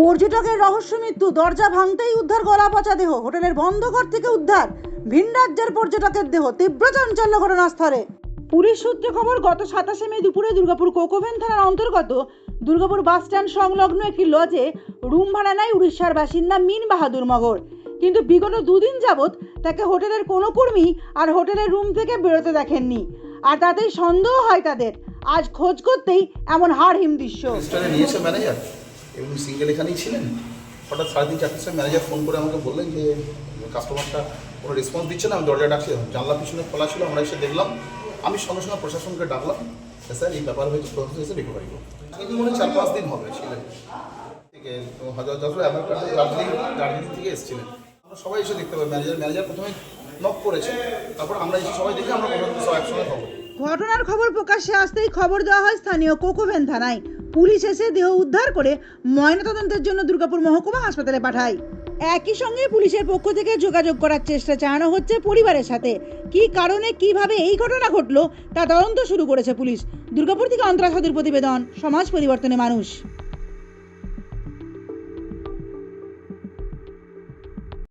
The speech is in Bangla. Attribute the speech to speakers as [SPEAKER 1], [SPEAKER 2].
[SPEAKER 1] পর্যটকের রহস্য মৃত্যু, দরজা ভাঙতেই উদ্ধার, গলা পচা দেহ, হোটেলের বন্ধ ঘর থেকে উদ্ধার, ভিন রাজ্যের পর্যটকের দেহ, তীব্র চাঞ্চল্য ঘটনাস্থলে। পুলিশ সূত্রে খবর, গত সাতাশে মে দুপুরে দুর্গাপুর কোকোভেন থানার অন্তর্গত দুর্গাপুর বাস স্ট্যান্ড সংলগ্ন একটি লজে রুম ভাড়া নেয় উড়িষ্যার বাসিন্দা মিন বাহাদুর মগর। কিন্তু বিগত দুদিন যাবৎ তাকে হোটেলের কোনো কর্মী আর হোটেলের রুম থেকে বেরোতে দেখেননি। আর তাতেই সন্দেহ হয় তাদের। আজ খোঁজ করতেই এমন হাড় হিম দৃশ্য
[SPEAKER 2] এবং সিঙ্গেল এখানেই ছিলেন? হঠাৎ সাড়ে তিন চারটের সময় ম্যানেজার ফোন করে আমাকে বললেন যে কাস্টমারটা কোনো রেসপন্স দিচ্ছে না, আমি দরজা ডাকছি। জানলা পিছনে খোলা ছিল, আমরা এসে দেখলাম, আমি সঙ্গে সঙ্গে প্রশাসনকে ডাকলাম স্যার, এই ব্যাপার হয়েছে প্রসেস হয়েছে রিকভারি করুন। তিনি মনে চার পাঁচ দিন হবে, ছিলেন। থেকে হাজার যশোর আধার দার্জিলিং দার্জিলিং থেকে এসেছিলেন। আমরা সবাই এসে দেখতে পাই ম্যানেজার ম্যানেজার প্রথমে নক করেছে, তারপর আমরা এসে সবাই দেখে আমরা সব একসঙ্গে খবর
[SPEAKER 1] ঘটনার খবর প্রকাশ্যে আসতেই খবর দেওয়া হয় স্থানীয় কোকোভেন থানায়। পুলিশ এসে দেহ উদ্ধার করে ময়নাতদন্তের জন্য দুর্গাপুর মহকুমা হাসপাতালে পাঠায়। একই সঙ্গে পুলিশের পক্ষ থেকে যোগাযোগ করার চেষ্টা চালানো হচ্ছে পরিবারের সাথে। কি কারণে, কীভাবে এই ঘটনা ঘটলো, তা তদন্ত শুরু করেছে পুলিশ। দুর্গাপুর থেকে অন্তরা সাধুর প্রতিবেদন, সমাজ পরিবর্তনে মানুষ।